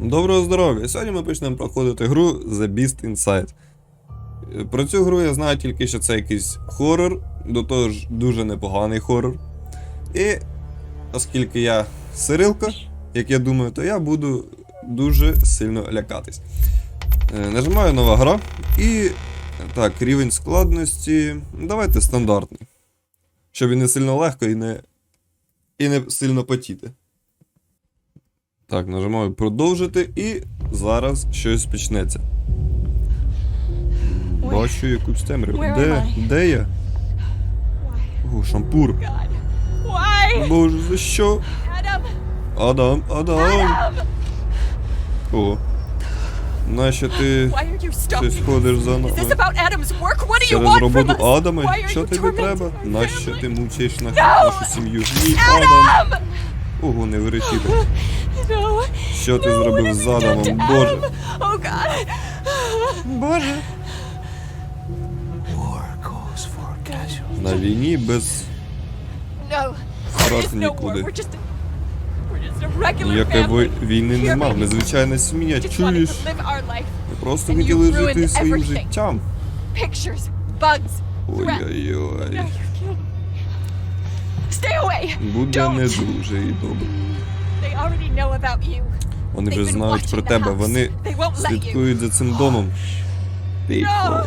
Доброго здоров'я! Сьогодні ми почнемо проходити гру The Beast Inside. Е, Про цю гру я знаю тільки, що це якийсь хорор, до того ж дуже непоганий хорор. І оскільки я сирилка, як я думаю, то я буду дуже сильно лякатись. Е, Нажимаю нова гра і. Так, рівень складності. Давайте стандартний. Щоб і не сильно легко, і не, і не сильно потіти. Так, нажимаю продовжити і зараз щось почнеться. Бачу якусь темряву. Де? Де я? О, шампур. Боже, за що? Адам, Адам. О. Нащо ти Why are you щось stalking? ходиш за нами? Через роботу? Адама? Що тобі треба? Нащо ти мучиш на нашу сім'ю? Ні, Адам! Ого, не вирішити. No. Що ти зробив з to Боже. Oh. Боже. На війні без war. нікуди. Ніякої війни нема. me? Ми звичайна сім'я. Чуєш? Ми просто хотіли жити своїм життям. Ой-ой-ой. Буде не дуже і добре. Вони вже знають про тебе. Вони слідкують за цим домом. Тихо. No.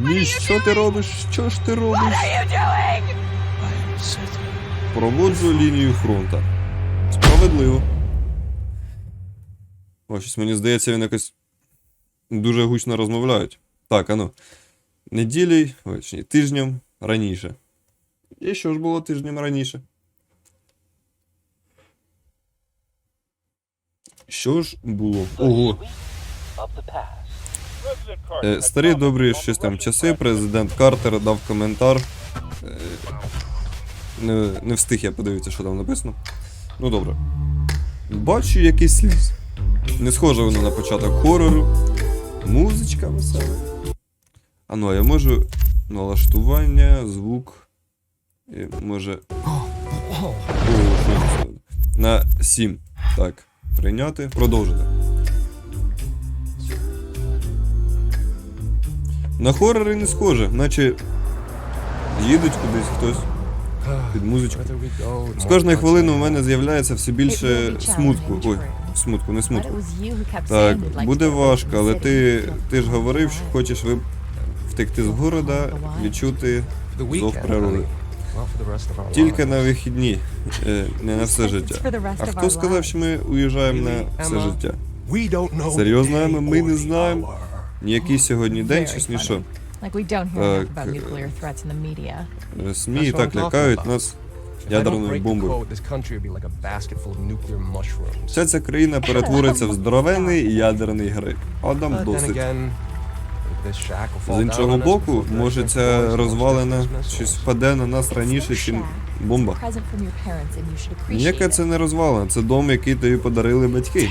Ні, що ти робиш? Що ж ти робиш? Проводжу лінію фронта. Справедливо. О, щось мені здається, він якось дуже гучно розмовляють. Так, ану. Неділі, тижнем раніше. І що ж було тижнем раніше? Що ж було? Ого. Е, старі добрі щось там часи. Президент Картер дав коментар. Е, не, не встиг я подивитися, що там написано. Ну добре. Бачу якийсь сліз. Не схоже воно на початок хорору. Музичка весела. А ну, а я можу налаштування, звук. І може. О. На 7. Так. Прийняти. Продовжити. На хорори не схоже, наче їдуть кудись хтось під музичку. З кожної хвилини у мене з'являється все більше смутку. Ой, смутку, не смутку. Так, буде важко, але ти, ти ж говорив, що хочеш ви втекти з города, відчути зов природи. Honey. Not for the rest of our Тільки на вихідні, е, не на все життя. А хто сказав, що ми уїжджаємо на все життя? We don't know Серйозно, ми не знаємо. hour. Ніякий сьогодні день, чи funny. що. Так, е. Е, СМІ і так лякають нас ядерною бомбою. Вся ця країна перетвориться в здоровенний ядерний гриб. Адам then досить. З іншого боку, може ця розвалена щось впаде на нас раніше, ніж бомба. Ніяка це не розвалена, це дом, який тобі подарили батьки.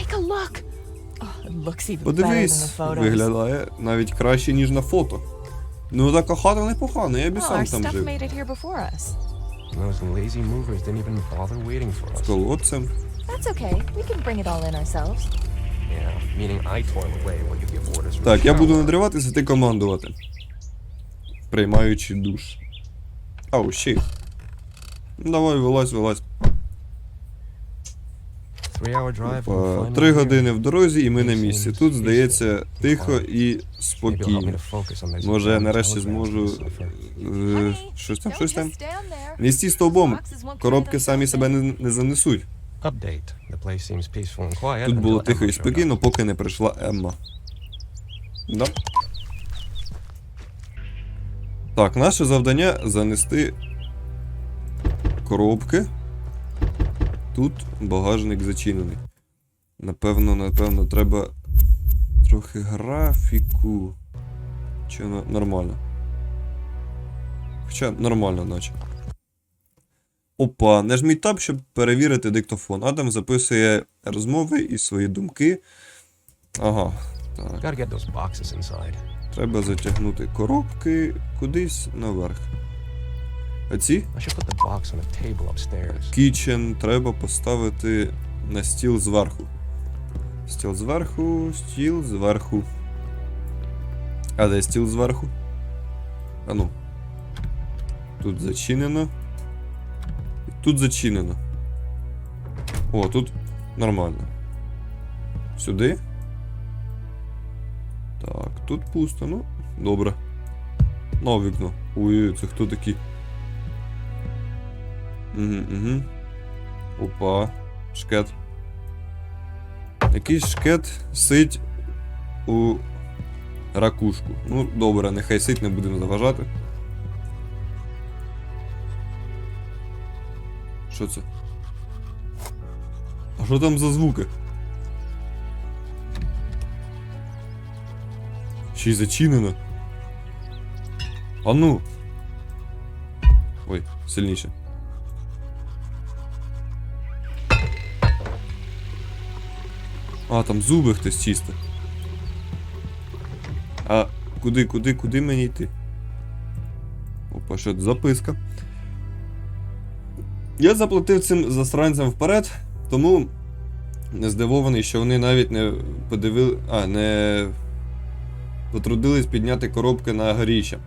Oh, Подивись, виглядає навіть краще, ніж на фото. Ну така хата непогана, я б і Oh, сам там жив. З колодцем. That's okay. We can bring it all in ourselves. Так, я буду надриватися, ти командувати. Приймаючи душ. Ау, ще. Ну, Давай, вилазь, вилазь. Three-hour drive, Па, we're finally Три години в дорозі, і ми на місці. Тут, здається, тихо і спокійно. Може, я нарешті зможу. е, Щось там, щось там. Не стій стовбом. Коробки самі себе не, не занесуть. Update. The place seems peaceful and quiet Тут було тихо і спокійно, поки не прийшла Емма. Да. Так, наше завдання занести коробки. Тут багажник зачинений. Напевно, напевно, треба трохи графіку. Чи нормально? Хоча нормально, наче. Опа, нажміть таб, щоб перевірити диктофон. Адам записує розмови і свої думки. Ага. Так. Треба затягнути коробки кудись наверх. А ці кічен треба поставити на стіл зверху. Стіл зверху, стіл зверху. А де стіл зверху? А ну. Тут зачинено. Тут зачинено. О, тут нормально. Сюди. Так, тут пусто, ну, добре. На вікно. Ой, це хто такий? Угу, угу. Опа. Шкет. Якийсь шкет сить у ракушку. Ну, добре, нехай сить, не будемо заважати. Що це? А що там за звуки? Ще й зачинено. А ну. Ой, сильніше. А, там зуби хтось чисто. А куди, куди, куди мені йти? Опа, що це записка. Я заплатив цим засранцям вперед, тому не здивований, що вони навіть не подивили. А, не потрудились підняти коробки на горіще.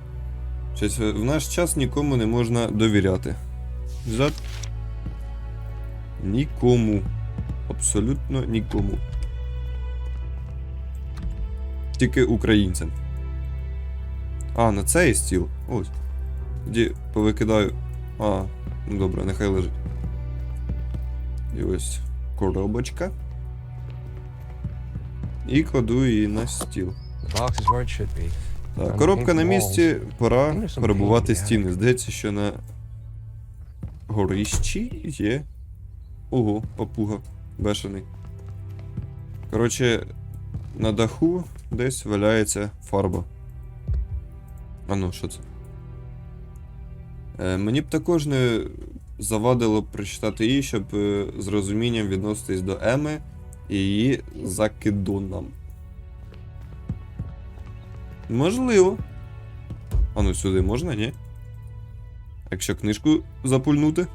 Щось в наш час нікому не можна довіряти. За... Нікому. Абсолютно нікому. Тільки українцям. А, на цей стіл. Ось. Тоді повикидаю. А, добре, нехай лежить. І ось коробочка. І кладу її на стіл. Так, коробка на місці, пора перебувати стіни. Здається, що на горищі є. Ого, папуга бешений. Коротше, на даху десь валяється фарба. А ну, що це? Е, мені б також не завадило прочитати її, щоб е, з розумінням відноситись до Еми і її закидонам. Можливо. А ну сюди можна, ні? Якщо книжку запульнути.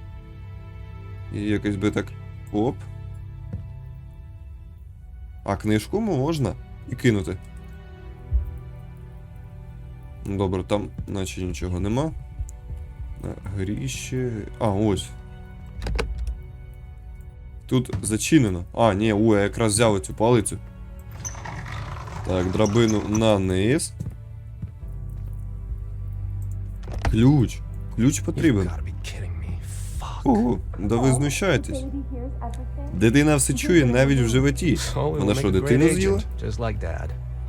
І якось би так. Оп. А книжку можна і кинути. Ну, Добре, там наче нічого нема. На Гріще. А, ось. Тут зачинено. А, ні, о, я якраз взяв цю палицю. Так, драбину на низ. Ключ. Ключ потрібен. Ого, да ви знущаєтесь. Дитина все чує навіть в животі. Вона що, дитину з'їла?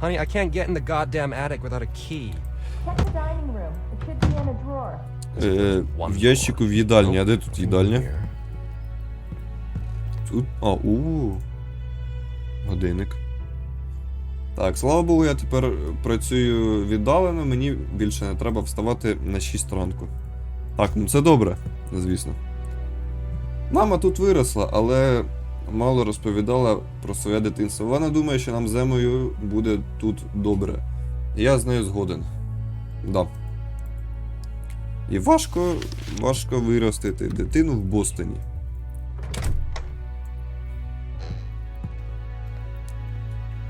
Honey, I can't get in the goddamn attic without a key. Check the dining room. It should be in a drawer. Е, в ящику в їдальні, а де тут їдальня? Тут. А, у. Годинник. Так, слава Богу, я тепер працюю віддалено, мені більше не треба вставати на 6 ранку. Так, ну це добре, звісно. Мама тут виросла, але мало розповідала про своє дитинство. Вона думає, що нам з Емою буде тут добре. Я з нею згоден. Да. І важко, важко виростити дитину в Бостоні.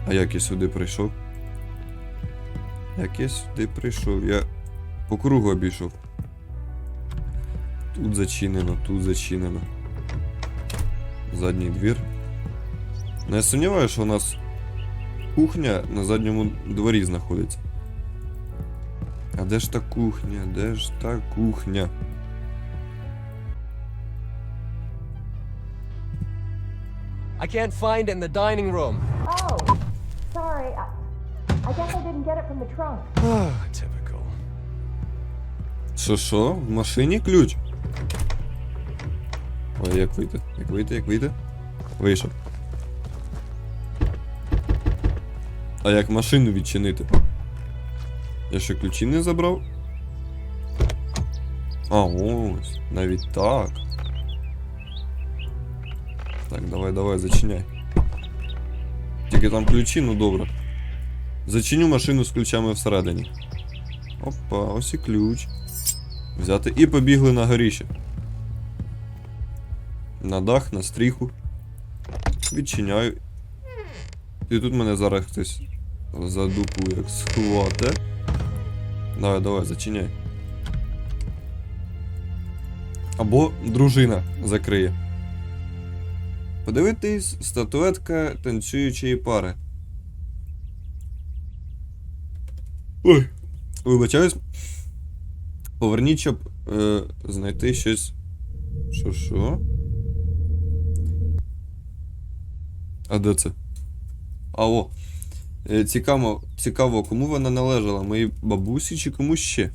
А як я сюди прийшов? Як я сюди прийшов? Я по кругу обійшов. Тут зачинено, тут зачинено. Задній двір. Не сумніваюся, що у нас кухня на задньому дворі знаходиться. А де ж та кухня? Де ж та кухня? I can't find it in the dining room. Oh, sorry. I, I guess I didn't get it from the trunk. Typical. Що що? В машині ключ? Ой, як вийти? Як вийти, як вийти? Вийшов. А як машину відчинити? Я ще ключі не забрав? А, ось, навіть так. Так, давай, давай, зачиняй. Тільки там ключі, ну добре. Зачиню машину з ключами всередині. Опа, ось і ключ. Взяти і побігли на горіще. На дах, на стріху. Відчиняю. І тут мене зараз хтось за дупу як схвате. Давай, давай, зачиняй. Або дружина закриє. Подивитись статуетка танцюючої пари. Ой, вибачаюсь. Поверніть, щоб е, знайти щось. Що що? А де це? А о. Е, Цікаво, цікаво, кому вона належала? Моїй бабусі чи комусь ще?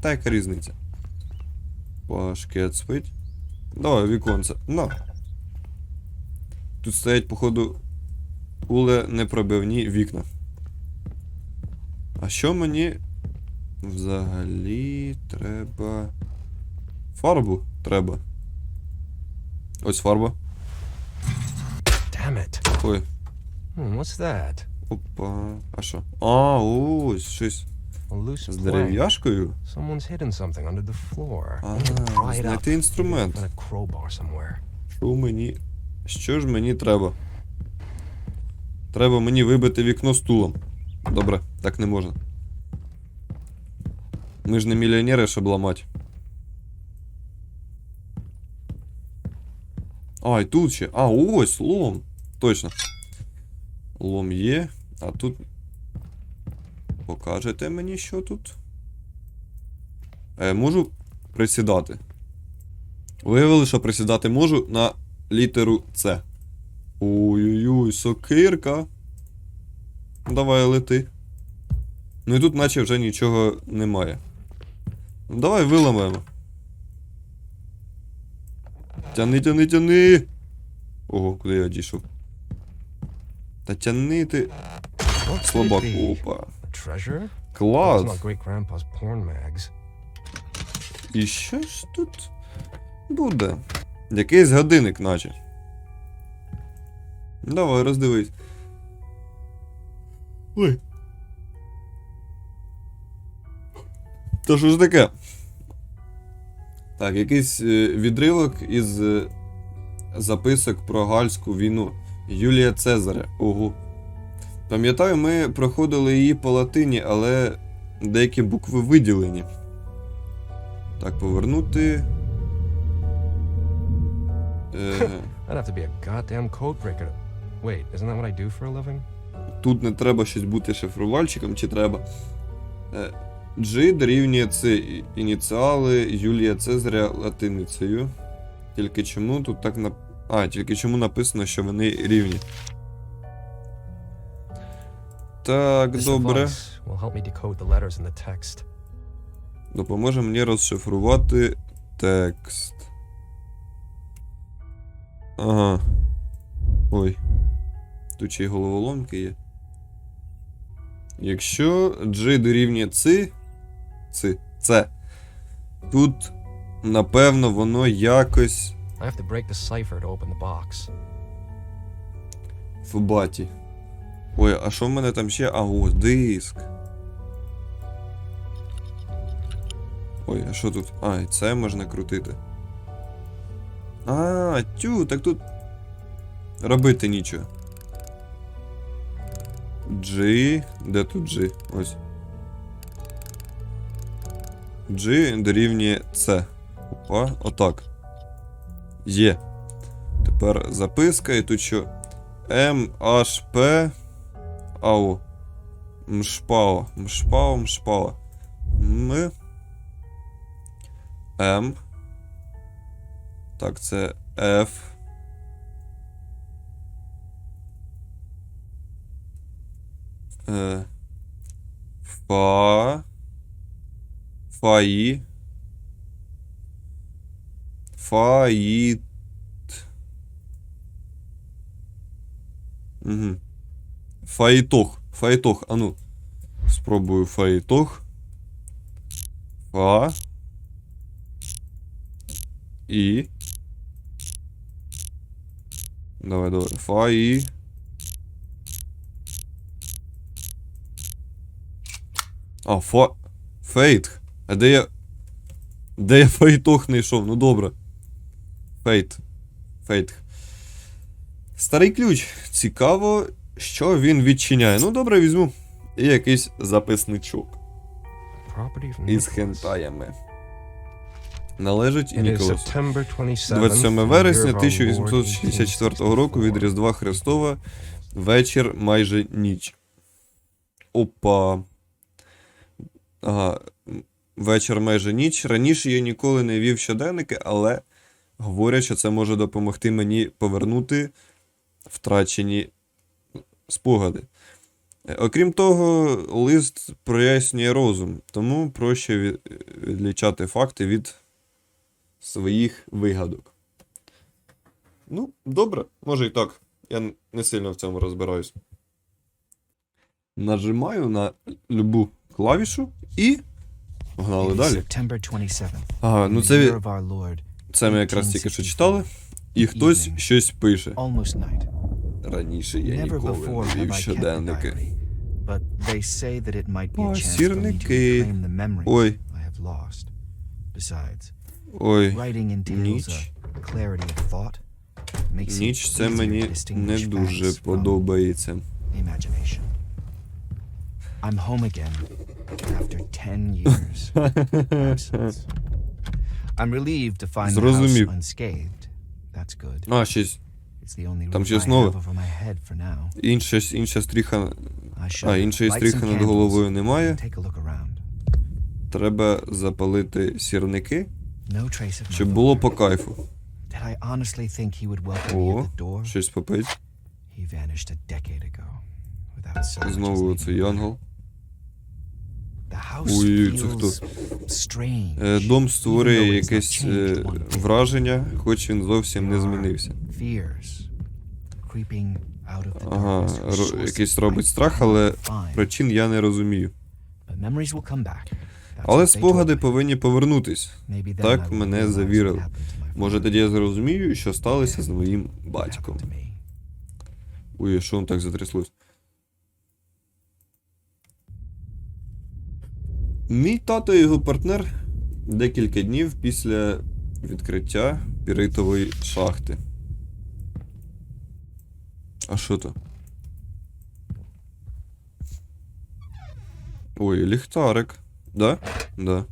Та яка різниця? Пашкет спить. Давай, віконце. На. Тут стоять, походу, уле непробивні вікна. А що мені взагалі треба. Фарбу треба. Ось фарба. Damn it. Ой. Hmm, what's that? Опа. А що? А, ось, щось з дерев'яшкою. А, знайти інструмент. Що мені. Що ж мені треба? Треба мені вибити вікно стулом. Добре, так не можна. Ми ж не мільйонери, щоб ламати. А, і тут ще. А, ось лом. Точно. Лом є. А тут. Покажете мені, що тут? Е, можу присідати. Виявили, що присідати можу на літеру С. Ой-ой-ой, сокирка. Давай лети. Ну і тут наче вже нічого немає. Ну давай виламаємо. Тяни, тяни, тяни. Ого, куди я дійшов? Та тяни ти. What could it Слабак. Опа. Клас. І що ж тут буде? Якийсь годинник, наче. Давай, роздивись. Ой. Та що ж таке? Так, якийсь е, відривок із е, записок про гальську війну Юлія Цезаря. Ого. Пам'ятаю, ми проходили її по латині, але деякі букви виділені. Так, повернути. Е, тут не треба щось бути шифрувальщиком, чи треба. Е, G дорівнює і- ініціали Юлія Цезаря латиницею. Тільки чому тут так нап... А, тільки чому написано, що вони рівні. Так, добре. Допоможе мені розшифрувати текст. Ага. Ой. Тут ще й головоломки є. Якщо G дорівнює Ц, Ц, Це, тут, напевно, воно якось I have to break the cipher to open the box. в. Ой, а що в мене там ще? А, ось, диск. Ой, а що тут? А, і це можна крутити. А, тю, так тут. Робити нічого. G. Де тут G? Ось. G дорівнює C. Опа, отак. Є. Тепер записка, і тут що? М, Ау. Мшпао. Мшпао, мшпао. М. М. Так, це F. Е. Фа. Фаї. Фаїт. Угу. Фаїтох. Фаїтох. А ну. Спробую фаїтох. Фа. І. Давай, давай. Фа. А, фа. Фейт. А де я. Де я фейтох знайшов? Ну добре. Фейт. Фейт. Старий ключ. Цікаво, Що він відчиняє? Ну, добре, візьму. І якийсь записничок із хентаями. Належить is Ніколасу. 27th, 27 in the вересня year of our Lord 1864 року від Різдва Христова. Вечір майже ніч. Опа. Ага. Вечір майже ніч. Раніше я ніколи не вів щоденники, але говорять, що це може допомогти мені повернути втрачені спогади. Е, Окрім того, лист прояснює розум, тому проще відлічати факти від своїх вигадок. Ну, добре, може і так. Я не сильно в цьому розбираюсь. Нажимаю на любу клавішу і. Погнали далі. 27th. Ну це, це ми якраз тільки що читали. І хтось щось пише. Раніше я ніколи не вів щоденники. Посірники. Ой, ой. Ніч. Ніч це мені не дуже подобається. I'm home again after 10 years. I'm relieved to find Зрозумів. unscathed. That's good. А, щось It's the only Там щось нове. інша, інша стріха. А, іншої стріхи над головою немає. Треба запалити сірники, щоб було по кайфу. О, щось попить. He vanished a Ой, це хто? Е, Дом створює якесь е, враження, хоч він зовсім не змінився. Ага, якийсь робить страх, але причин я не розумію. Але спогади повинні повернутись. I Так мене завірили. Може тоді я зрозумію, що сталося з моїм батьком. Ой, що он так затряслось? Мій тато і його партнер декілька днів після відкриття піритової шахти. А що то? Ой, ліхтарик. Да? Да.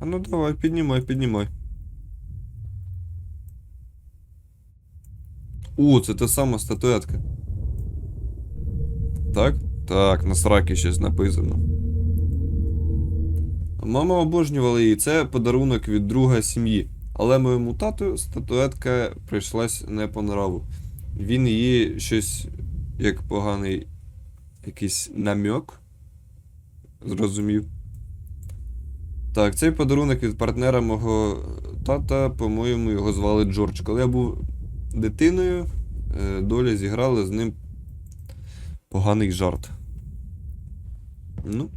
А ну давай, піднімай, піднімай. О, це та сама статуетка. Так? Так, на сракі щось написано. Мама обожнювала її. Це подарунок від друга сім'ї. Але моєму тату статуетка прийшлась не по нраву. Він її щось як поганий якийсь намьок. Зрозумів. Так, цей подарунок від партнера мого тата, по-моєму, його звали Джордж. Коли я був дитиною, е, доля зіграла з ним поганий жарт. Ну,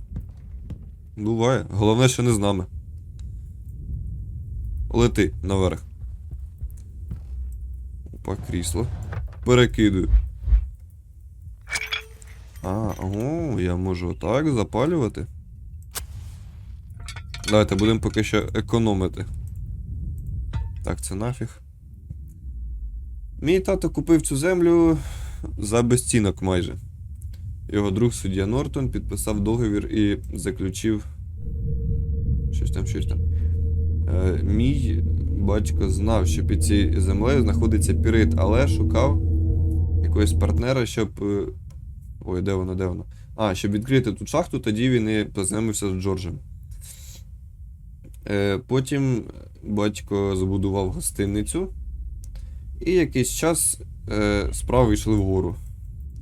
буває. Головне, що не з нами. Лети наверх. Опа, крісло. Перекидую. А, о, я можу отак запалювати. Давайте будемо поки що економити. Так, це нафіг. Мій тато купив цю землю за безцінок майже. Його друг суддя Нортон підписав договір і заключив. Щось там, щось там. Е, мій батько знав, що під цією землею знаходиться пірит, але шукав якогось партнера, щоб. е, Ой, де воно, де воно? А, щоб відкрити тут шахту, тоді він і познайомився з Джорджем. Е, потім батько збудував гостиницю. І якийсь час е, справи йшли вгору.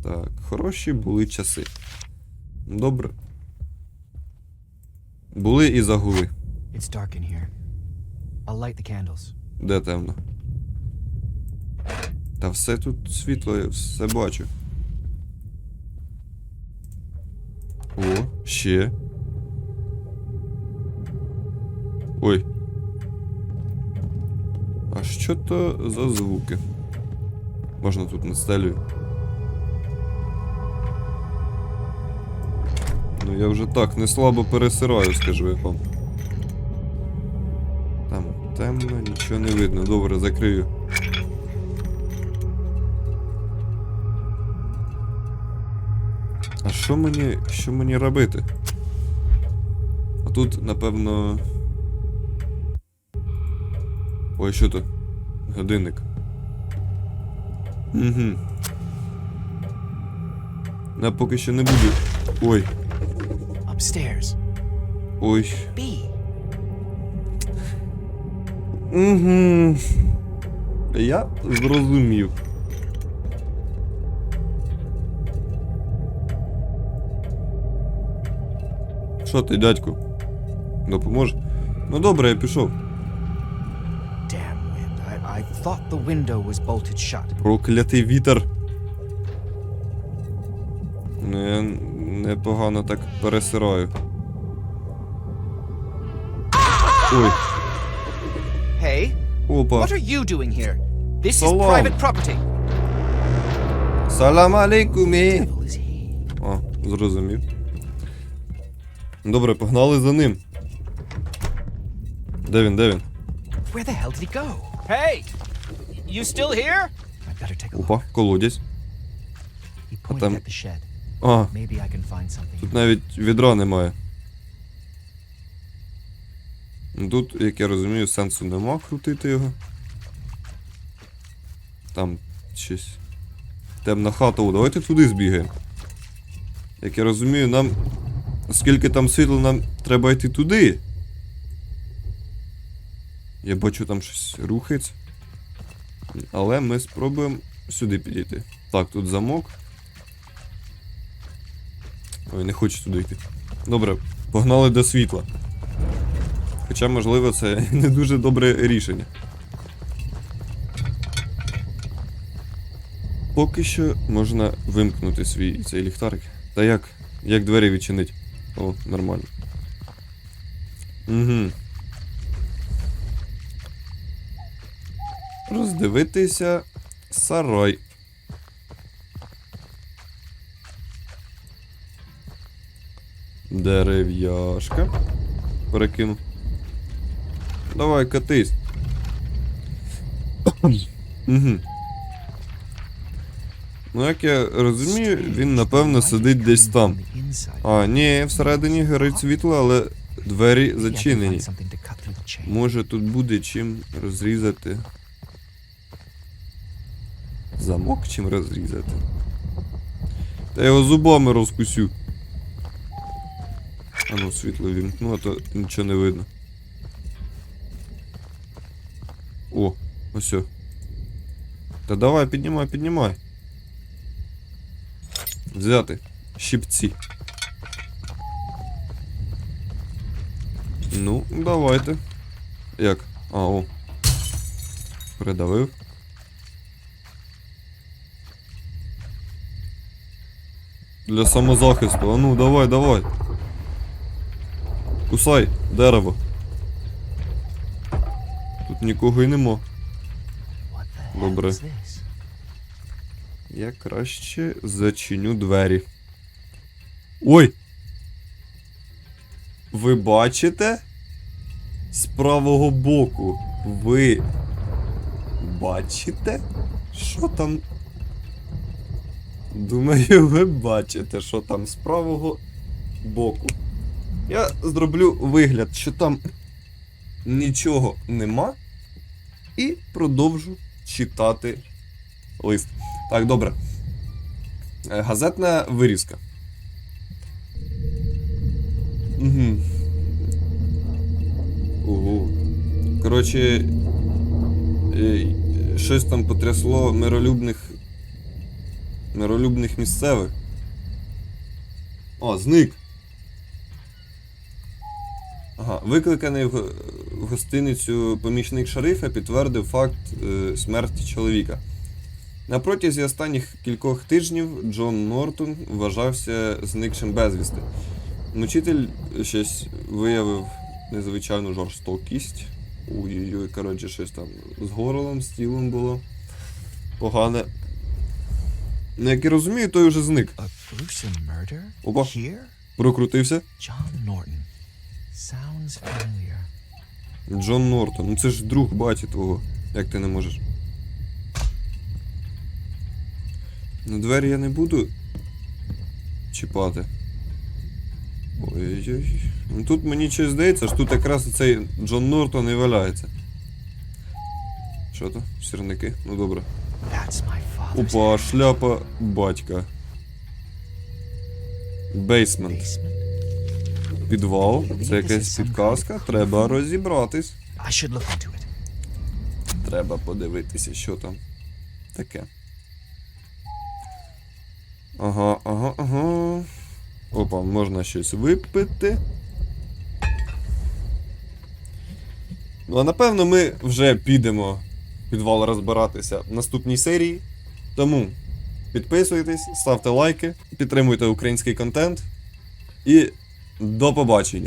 Так, хороші були часи. Добре. Були і загули. It's dark in here. I'll light the candles. Де темно? Та все тут світло, я все бачу. О, ще. Ой. А що то за звуки? Можна тут настелюю. Ну я вже так не слабо пересираю, скажу я вам. Там темно, нічого не видно. Добре, закрию. А що мені. що мені робити? А тут, напевно. Ой, що то? Годинник. Угу. Я поки що не буду. Ой, Upstairs. ой. B. Угу. Я зрозумів. Що ти, дядьку? Допоможе? Ну добре, я пішов. I, I thought the window was bolted shut. Проклятий вітер. Ну, я непогано так пересираю. Ой, Hey, опа. what are you doing here? This is private property. Салам алейкумі. О, зрозумів. Добре, погнали за ним. Де він, де він? Where the hell did he go? Hey, you still here? I better take a look. Опа, колодязь. He pointed там- at the shed. А, Maybe I can find something. тут навіть відра немає. Ну, Тут, як я розумію, сенсу нема крутити його. Там щось. Темна хата. О, давайте туди збігаємо. Як я розумію, нам. Оскільки там світло, нам треба йти туди. Я бачу, там щось рухається. Але ми спробуємо сюди підійти. Так, тут замок. Ой, не хочу туди йти. Добре, погнали до світла. Хоча, можливо, це не дуже добре рішення. Поки що можна вимкнути свій цей ліхтарик. Та як? Як двері відчинить? О, нормально. Угу. Роздивитися сарай. Дерев'яшка. Перекину. Давай, катись. угу. Ну, як я розумію, він напевно сидить десь там. А, ні, всередині горить світло, але двері зачинені. Може тут буде чим розрізати. Замок чим розрізати. Та його зубами розкусю. А ну, світло вімкну, а то нічого не видно. О, ось. Та давай, піднімай, піднімай. Взяти. Щипці. Ну, давайте. Як? А, о. Придавив. Для самозахисту. А ну, давай, давай. Кусай, дерево. Тут нікого й нема. Добре. Я краще зачиню двері. Ой! Ви бачите? З правого боку. Ви бачите? Що там? Думаю, ви бачите, що там з правого боку. Я зроблю вигляд, що там нічого нема. І продовжу читати лист. Так, добре. Е, Газетна вирізка. Угу. Коротше, е, щось там потрясло миролюбних. Миролюбних місцевих. О, зник. Ага, викликаний в, гостиницю помічник шерифа підтвердив факт е, смерті чоловіка. На протязі останніх кількох тижнів Джон Нортон вважався зникшим безвісти. Мучитель щось виявив незвичайну жорстокість. Ой-ой-ой, коротше, щось там з горлом, з тілом було. Погане. Ну, як я розумію, той уже зник. Опа. Прокрутився. John Norton. Sounds familiar. Джон Нортон. Ну це ж друг баті твого. Як ти не можеш? На двері я не буду чіпати. Ой-ой-ой. Ну тут мені щось здається, що тут якраз цей Джон Нортон і валяється. Що то? Сірники? Ну добре. Опа, шляпа батька. Бейсмент. Підвал. Це якась підказка. Треба розібратись. Треба подивитися, що там таке. Ага, ага, ага. Опа, можна щось випити. Ну, а напевно, ми вже підемо підвал розбиратися в наступній серії. Тому підписуйтесь, ставте лайки, підтримуйте український контент. І до побачення!